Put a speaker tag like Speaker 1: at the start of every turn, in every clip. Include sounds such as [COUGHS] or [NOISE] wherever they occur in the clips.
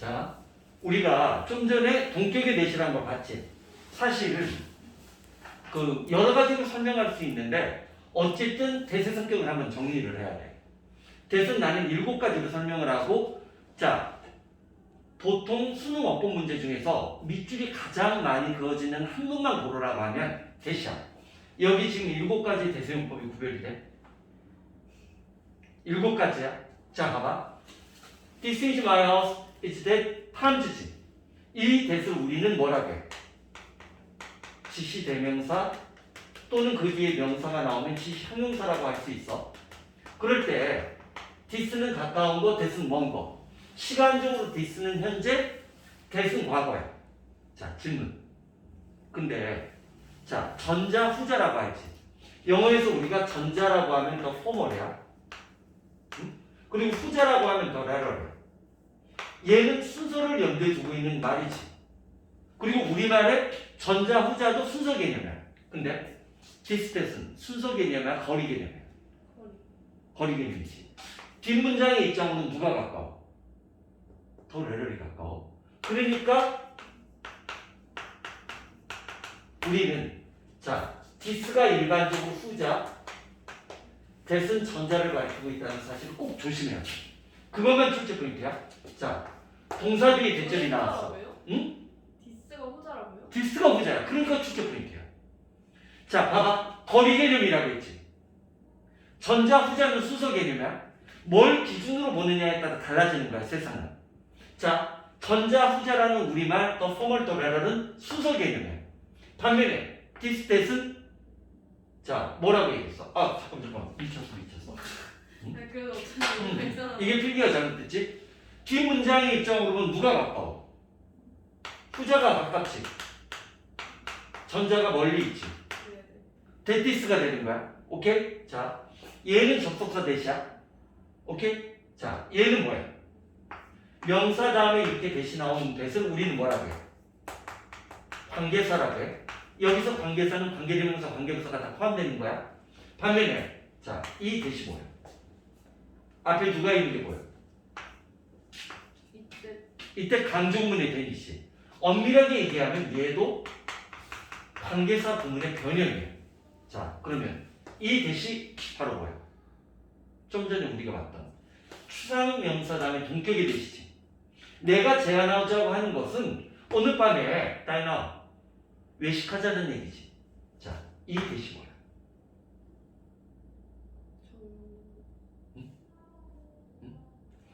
Speaker 1: 자, 우리가 좀 전에 동격의 대시라는 거 봤지? 사실은 그 여러 가지로 설명할 수 있는데 어쨌든 대세 성격을 한번 정리를 해야 돼. 대세는 나는 일곱 가지로 설명을 하고 자 보통 수능 어법 문제 중에서 밑줄이 가장 많이 그어지는 한 문만 고르라고 하면 대시야. 여기 지금 일곱 가지 대세용법이 구별이 돼. 일곱 가지야. 자, 봐봐. This is my house. It's that times. 이 대수 우리는 뭐라고 해? 지시 대명사 또는 그 뒤에 명사가 나오면 지시 형용사라고 할 수 있어. 그럴 때 this는 가까운 거, that은 먼 거. 시간적으로 this는 현재, that은 과거야. 자, 질문. 근데 자, 전자 후자라고 하지. 영어에서 우리가 전자라고 하면 더 포멀이야. 응? 그리고 후자라고 하면 더 레러래. 얘는 순서를 염두에 두고 있는 말이지. 그리고 우리말에 전자 후자도 순서 개념이야. 근데 디스텟은 순서 개념이야, 거리 개념이야.
Speaker 2: 거리.
Speaker 1: 개념이지. 뒷문장의 입장으로는 누가 가까워? 더 레럴이 가까워. 그러니까 우리는 자 디스가 일반적으로 후자, 대은 전자를 가리키고 있다는 사실을 꼭 조심해야 돼. 그것만 출제 포인트야. 자 동사 뒤에 대절이 나왔어. 응?
Speaker 2: 디스가 후자라고요?
Speaker 1: 디스가 후자야. 그러니까 출제 포인트야. 자, 봐봐. 거리 개념이라고 했지. 전자, 후자는 수서 개념이야. 뭘 기준으로 보느냐에 따라 달라지는 거야, 세상은. 자, 전자, 후자라는 우리말, 또 포멀, 또 레럴은 수서 개념이야. 반면에, 디스텟은 자, 뭐라고 얘기했어? 아, 잠깐, 잠깐. 미쳤어, 미쳤어. 응?
Speaker 2: 아, 그래도
Speaker 1: 음.
Speaker 2: 괜찮아.
Speaker 1: 이게 필기가 잘못됐지? 뒷문장의 입장으로 보면 누가 가까워? 후자가 가깝지. 전자가 멀리 있지.
Speaker 2: 네.
Speaker 1: 데티스가 되는 거야. 오케이? 자, 얘는 접속사 대시야. 오케이? 자, 얘는 뭐야? 명사 다음에 이렇게 대시 나오는 대신 우리는 뭐라고 해? 관계사라고 해. 여기서 관계사는 관계대명사, 관계부사가 다 포함되는 거야. 반면에, 자, 이 대시 뭐야? 앞에 누가 있는 게 뭐야?
Speaker 2: 이때
Speaker 1: 이때 강조문의 대리시. 엄밀하게 얘기하면 얘도 관계사 부문의 변형이에요. 자, 그러면 이 대시 바로 뭐야? 좀 전에 우리가 봤던 추상 명사 다음에 동격의 대시지. 내가 제안하자고 하는 것은 오늘 밤에 다이나 외식하자는 얘기지. 자, 이 대시 뭐야?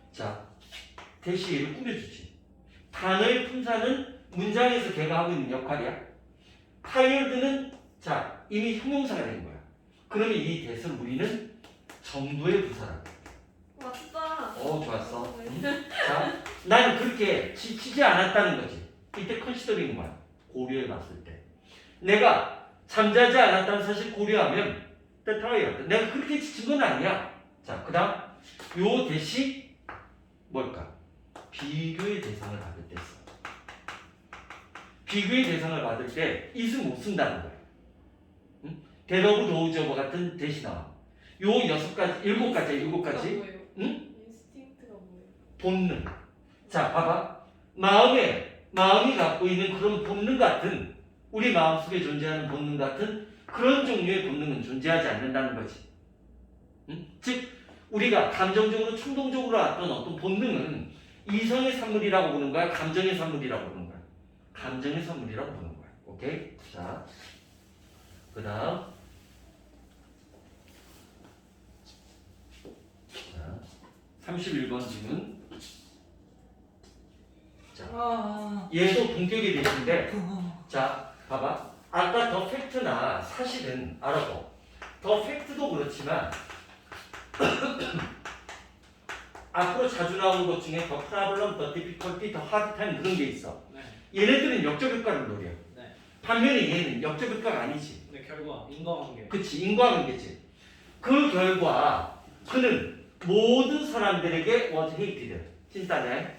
Speaker 2: 저
Speaker 1: 자, 대시를 꾸며주지. 단어의 품사는 문장에서 걔가 하고 있는 역할이야. 타이어드는 자 이미 형용사가 된 거야. 그러면 이 대를 우리는 정도의 부사라고.
Speaker 2: 맞다.
Speaker 1: 어 좋았어.
Speaker 2: 네.
Speaker 1: 응? 자, 나는 그렇게 치, 치지 않았다는 거지. 이때 컨시더링 뭐야? 고려해 봤을 때. 내가 잠자지 않았다는 사실 고려하면 때 타이어드. 내가 그렇게 지친 건 아니야. 자, 그 다음 요 대시 뭘까? 비교의 대상을 받을 때 써. 비교의 대상을 받을 때 이승 못 쓴다는 거야. 응? 대러브 도우저버 같은 나와. 요 여섯 가지, 일곱 가지, 일곱 가지.
Speaker 2: 뭐예요?
Speaker 1: 응?
Speaker 2: 인스팅트가 뭐예요?
Speaker 1: 본능. 자, 봐봐. 마음에, 마음이 갖고 있는 그런 본능 같은, 우리 마음 속에 존재하는 본능 같은 그런 종류의 본능은 존재하지 않는다는 거지. 응? 즉, 우리가 감정적으로, 충동적으로 왔던 어떤 본능은 이성의 산물이라고 보는 거야? 감정의 산물이라고 보는 거야? 감정의 산물이라고 보는 거야. 오케이? 자, 그 다음. 자, 31번 질문.
Speaker 2: 아.
Speaker 1: 얘도 동격이 되신데 자 봐봐 아까 더 팩트나 사실은 알아보 더 팩트도 그렇지만 [COUGHS] 앞으로 자주 나오는 것 중에 더 프라블럼, 더 디피컬티, 더 하드타임 그런 게 있어
Speaker 3: 네.
Speaker 1: 얘네들은 역적 효과를 노려
Speaker 3: 네.
Speaker 1: 반면에 얘는 역적 효과가 아니지
Speaker 3: 근데 결과 인과관계.
Speaker 1: 그치 인과관계지 그 결과 그는 모든 사람들에게 was hated 찐따네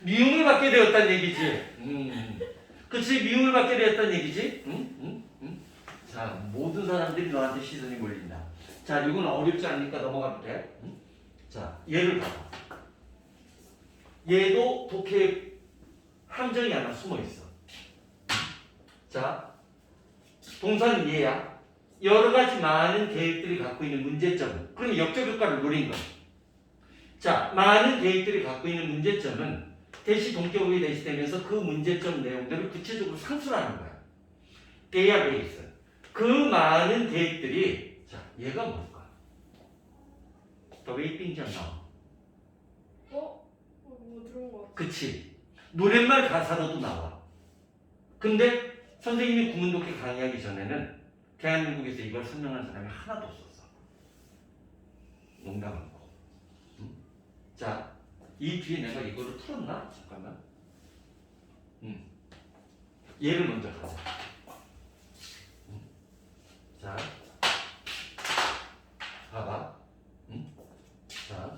Speaker 1: 미움을 받게 되었다는 얘기지 음. 그치 미움을 받게 되었다는 얘기지 응? 응? 응? 자 모든 사람들이 너한테 시선이 몰린다 자 이건 어렵지 않으니까 넘어가도 돼 응? 자 얘를 봐봐 얘도 독해 함정이 하나 숨어 있어. 자, 동사는 얘야. 여러 가지 많은 계획들이 갖고 있는 문제점은 그럼 역적 효과를 노린 거야. 자, 많은 계획들이 갖고 있는 문제점은 대시 동격이 대시되면서 그 문제점 내용들을 구체적으로 상술하는 거야. 데이터베이스. 그 많은 계획들이 자, 얘가 뭘까? 더 웨이빙장 나와.
Speaker 2: 어? 어, 뭐 들어온 거 같아.
Speaker 1: 그치. 노랫말 가사로도 나와. 근데 선생님이 구문독해 강의하기 전에는 대한민국에서 이걸 설명한 사람이 하나도 없었어. 농담 않고. 응? 자, 이 뒤에 내가 이거를 풀었나? 잠깐만. 응. 얘를 먼저 가자. 응. 자, 봐봐. 응? 자,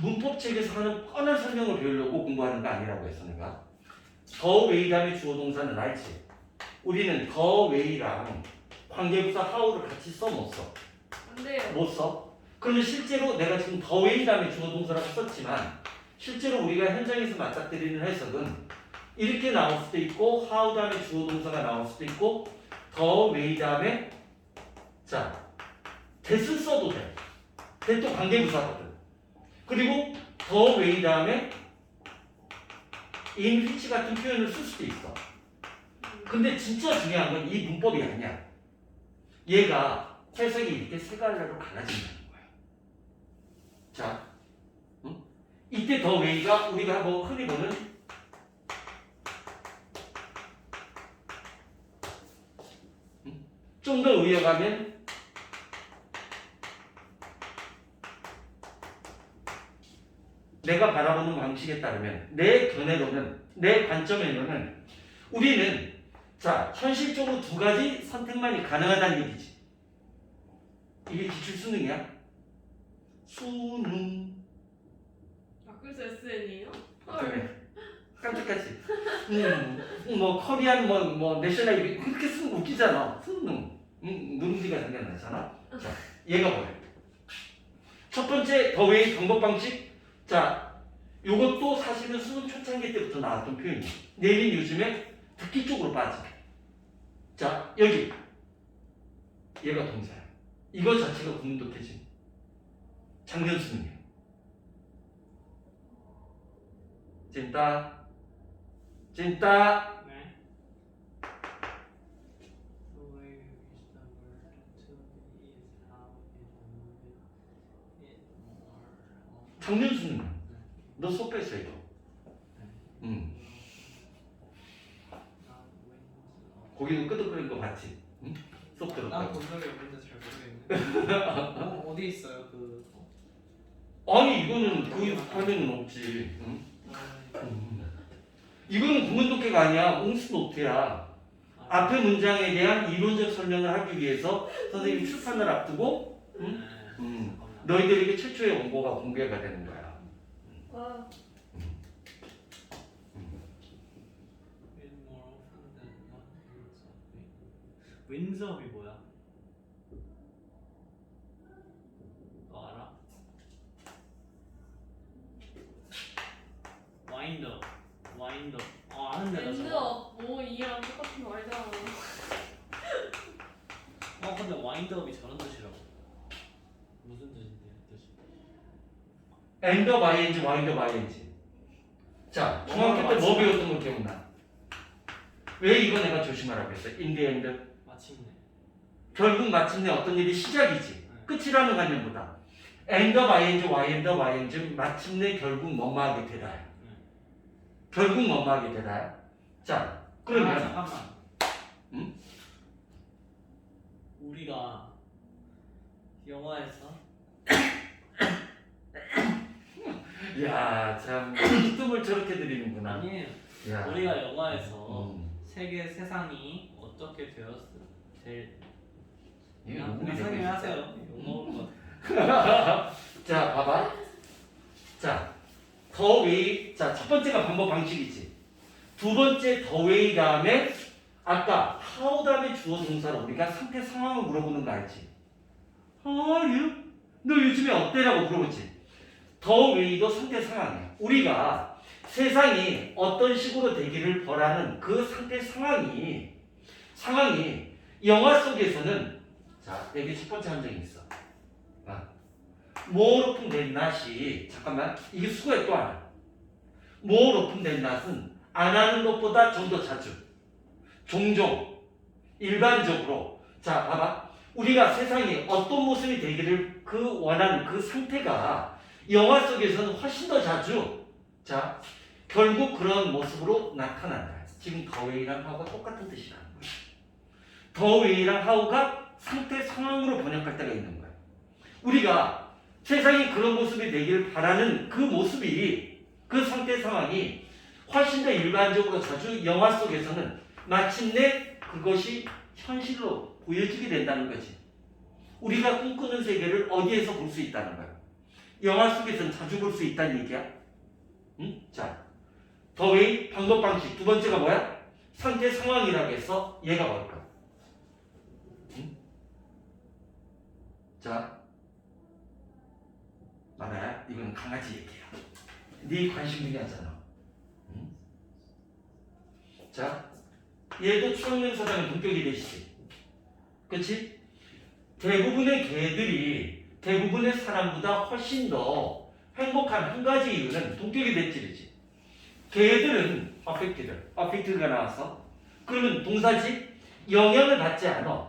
Speaker 1: 문법책에서 하는 뻔한 설명을 배우려고 공부하는 거 아니라고 했어 내가 더 웨이 다음에 주어 동사는 알지 우리는 더 웨이랑 관계부사 하우를 같이 써 못 써?
Speaker 2: 안 돼요.
Speaker 1: 못 써? 그러면 실제로 내가 지금 더 웨이 다음에 주어 동사라고 썼지만 실제로 우리가 현장에서 맞닥뜨리는 해석은 이렇게 나올 수도 있고 하우 다음에 주어 동사가 나올 수도 있고 더 웨이 다음에 자 대스 써도 돼. 대또 관계부사거든. 그리고 더 웨이 다음에 in which 같은 표현을 쓸 수도 있어. 근데 진짜 중요한 건 이 문법이 아니야. 얘가 해석이 이렇게 세 갈래로 갈라진다는 거야. 자, 응? 이때 더 웨이가 우리가 뭐 흔히 보는 좀 더 의역하면 내가 바라보는 방식에 따르면 내 견해로는 내 관점에는 우리는 자 현실적으로 두 가지 선택만이 가능하다는 얘기지. 이게 기출 수능이야? 수능.
Speaker 2: 아, 그래서 SN이에요?
Speaker 1: 그래. 깜짝까지. 음, 뭐 커리안 뭐 뭐 내셔널 그렇게 쓰면 웃기잖아. 수능. 음, 누룽지가 생각나잖아. 자, 얘가 뭐야? 첫 번째 더웨이 방법 방식. 자, 요것도 사실은 수능 초창기 때부터 나왔던 표현이야. 내린 요즘에 듣기 쪽으로 빠져. 자, 여기 얘가 동사야. 이거 자체가 구문독해진 작년 수능이야. 찐따 찐따
Speaker 3: 네. The way we use the word to is how it move it
Speaker 1: 수능 너 수업 뺐어 이거 응 거기도 끄덕거리는 거 봤지? 응? 수업 들었다고
Speaker 3: 난본 적이 없는데 잘 모르겠네. 어, [LAUGHS] 어디 있어요 그?
Speaker 1: 아니 이거는 그 화면은 없지 응? 음. 이거는 구문독해가 아니야 옹수노트야 앞의 문장에 대한 이론적 설명을 하기 위해서 선생님이 출판을 앞두고 응? 음. 너희들에게 최초의 원고가 공개가 되는 거야
Speaker 2: 와,
Speaker 3: 윈즈업이 뭐야? 너 알아? 와인더 와인더 어 아는데 나 저거
Speaker 2: 엔드업 뭐 이랑 똑같은 거 알잖아.
Speaker 3: 어 근데 와인드업이 저런 뜻이라고 무슨 뜻인데 뜻이
Speaker 1: 엔더 마이엔지 와인더 마이엔지. 자 중학교 때 뭐 배웠던 거 기억나? 왜 이거 내가 조심하라고 했어? 인디 엔드
Speaker 3: 마침내.
Speaker 1: 결국 마침내 어떤 일이 시작이지. 끝이라는 관념보다. 엔더 마이엔지 와인더 마이엔지 마침내 결국 뭐뭐하게 되다 결국 뭐뭐하게 되다 자
Speaker 3: 아,
Speaker 1: 그러면
Speaker 3: 잠깐만.
Speaker 1: 응?
Speaker 3: 우리가 영화에서
Speaker 1: 야참 뜸을 저렇게 드리는구나
Speaker 3: 아니에요
Speaker 1: 야.
Speaker 3: 우리가 영화에서
Speaker 1: 음.
Speaker 3: 세계 세상이 어떻게 되었을 될
Speaker 1: 이거
Speaker 3: 그냥. 하세요 욕 먹을 것 같아 [LAUGHS]
Speaker 1: 자, 봐봐. 자, 더 웨이. 자, 첫 번째가 방법 방식이지. 두 번째 더 웨이 다음에 아까 how 다음에 주어 동사로 우리가 상태 상황을 물어보는 거 알지? How are you? 너 요즘에 어때라고 물어보지. 더 웨이도 상태 상황이야. 우리가 세상이 어떤 식으로 되기를 바라는 그 상태 상황이 상황이 영화 속에서는 자 여기 첫 번째 함정이 있어. 아, open than not이 잠깐만 이게 수고해 또 하나. open than not은 안 하는 것보다 좀 더 자주 종종 일반적으로 자 봐봐 우리가 세상이 어떤 모습이 되기를 그 원하는 그 상태가 영화 속에서는 훨씬 더 자주 자 결국 그런 모습으로 나타난다. 지금 더웨이랑 하우가 똑같은 뜻이라는 거예요. 더웨이랑 하우가 상태 상황으로 번역할 때가 있는 거예요. 우리가 세상이 그런 모습이 되기를 바라는 그 모습이 그 상태 상황이 훨씬 더 일반적으로 자주 영화 속에서는 마침내 그것이 현실로 보여지게 된다는 거지. 우리가 꿈꾸는 세계를 어디에서 볼 수 있다는 거야. 영화 속에서는 자주 볼수 있다는 얘기야. 응? 자, 더웨이 방법 방식 두 번째가 뭐야? 상태 상황이라고 해서 얘가 뭘까? 응? 자, 마나야, 이건 강아지 얘기야. 네 관심 분야잖아. 응? 자, 얘도 추억명 사장의 본격이 되시지. 그치? 대부분의 개들이 대부분의 사람보다 훨씬 더 행복한 한 가지 이유는 동격이 대질이지. 개들은 affected, affected가 나와서 그러면 동사지 영향을 받지 않아.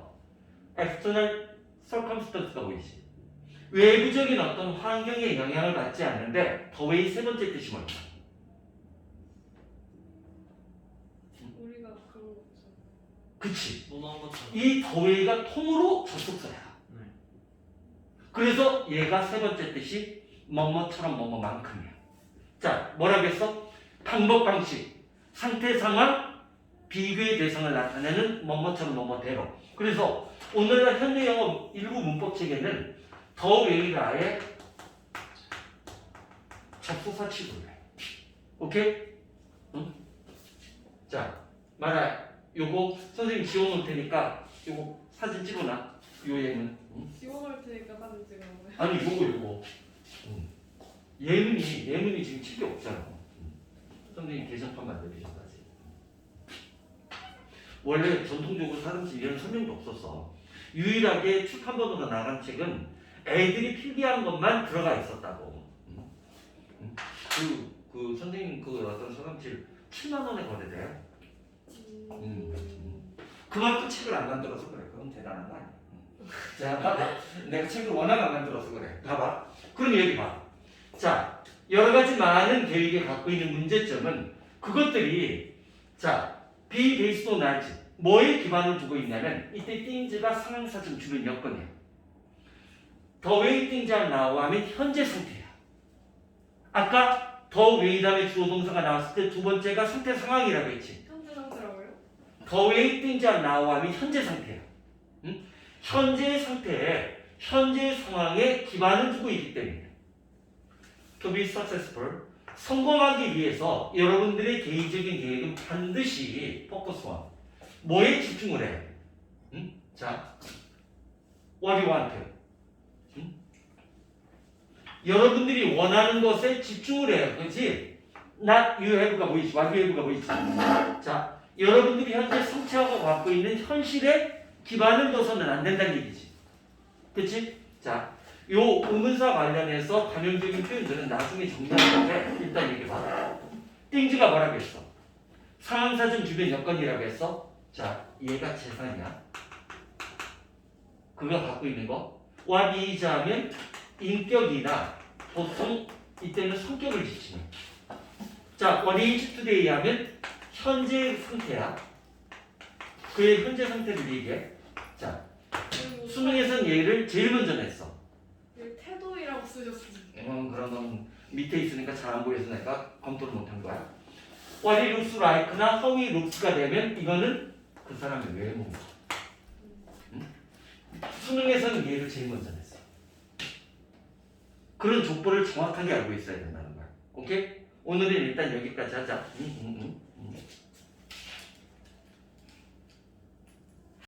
Speaker 1: external circumstance가 보이지. 외부적인 어떤 환경에 영향을 받지 않는데 더웨이 세 번째 뜻이 뭘까?
Speaker 2: 우리가 그런 거 없어.
Speaker 1: 그치.
Speaker 3: 것처럼.
Speaker 1: 이 더웨이가 통으로 접속사야.
Speaker 3: 네.
Speaker 1: 그래서 얘가 세 번째 뜻이 뭐뭐처럼 뭐뭐만큼이야. 자, 뭐라고 했어? 방법 방식, 상태 상황, 비교의 대상을 나타내는 뭐뭐처럼 뭐뭐대로. 그래서 오늘날 현대 영어 일부 문법 책에는 더 웨이를 아예 접속사 취급을 해. 오케이? 응? 자, 말아. 요거 선생님 지워놓을 테니까 요거 사진 찍어놔. 요 예문. 응?
Speaker 2: 지워놓을 테니까 사진 찍으라고요.
Speaker 1: 아니 요거 요거 음. 예문이 예문이 지금 칠게 없잖아 음. 선생님 개정판 만들으셨다지 원래 전통적으로 사람집 이런 설명도 없었어 유일하게 출판본으로 나간 책은 애들이 필기한 것만 들어가 있었다고 음. 음. 그, 그 선생님 그 어떤 서감칠 7만 원에 거래돼요 음. 그만큼 책을 안 만들어서 그래 그건 대단한 거 아니야 음. 자 봐봐 내가 책을 워낙 안 만들어서 그래. 봐봐. 그럼 여기 봐. 자, 여러 가지 많은 계획에 갖고 있는 문제점은 그것들이 자, be based on knowledge. 뭐에 기반을 두고 있냐면 이때 things가 상황사점 주변 여건이야. the way things are now 하면 현재 상태야. 아까 the way 다음에 주어 동사가 나왔을 때 두 번째가 상태 상황이라고 했지.
Speaker 2: 현재 상태라고요?
Speaker 1: things are now 하면 현재 상태야. 응? 현재 상태에 현재 상황에 기반을 두고 있기 때문에 to be successful 성공하기 위해서 여러분들의 개인적인 계획은 반드시 focus on 뭐에 집중을 해? 응? 자, what you want? 응? 여러분들이 원하는 것에 집중을 해요, 그렇지? Not you have가 보이지, what you have가 보이지. 자, 여러분들이 현재 성취하고 갖고 있는 현실에 기반을 둬서는 안 된다는 얘기지. 그치? 자, 요 의문사 관련해서 관용적인 표현들은 나중에 정리할 건데 일단 얘기해봐. 띵즈가 뭐라고 했어? 상황사전 주변 여건이라고 했어? 자, 얘가 재산이야. 그거 갖고 있는 거. 와비이자 하면 인격이나 보통 이때는 성격을 지칭해. 자, is today 하면 현재 상태야. 그의 현재 상태를 얘기해. 수능에서는 얘를 제일 먼저 냈어.
Speaker 2: 여기 태도이라고 쓰셨어요.
Speaker 1: 음, 그러면 밑에 있으니까 잘 안 보여서 내가 검토를 못한 거야. What he looks like나 how he looks가 되면 이거는 그 사람의 외모. 응? 수능에서는 얘를 제일 먼저 냈어. 그런 족보를 정확하게 알고 있어야 된다는 거야. 오케이? 오늘은 일단 여기까지 하자. 응, 응, 응.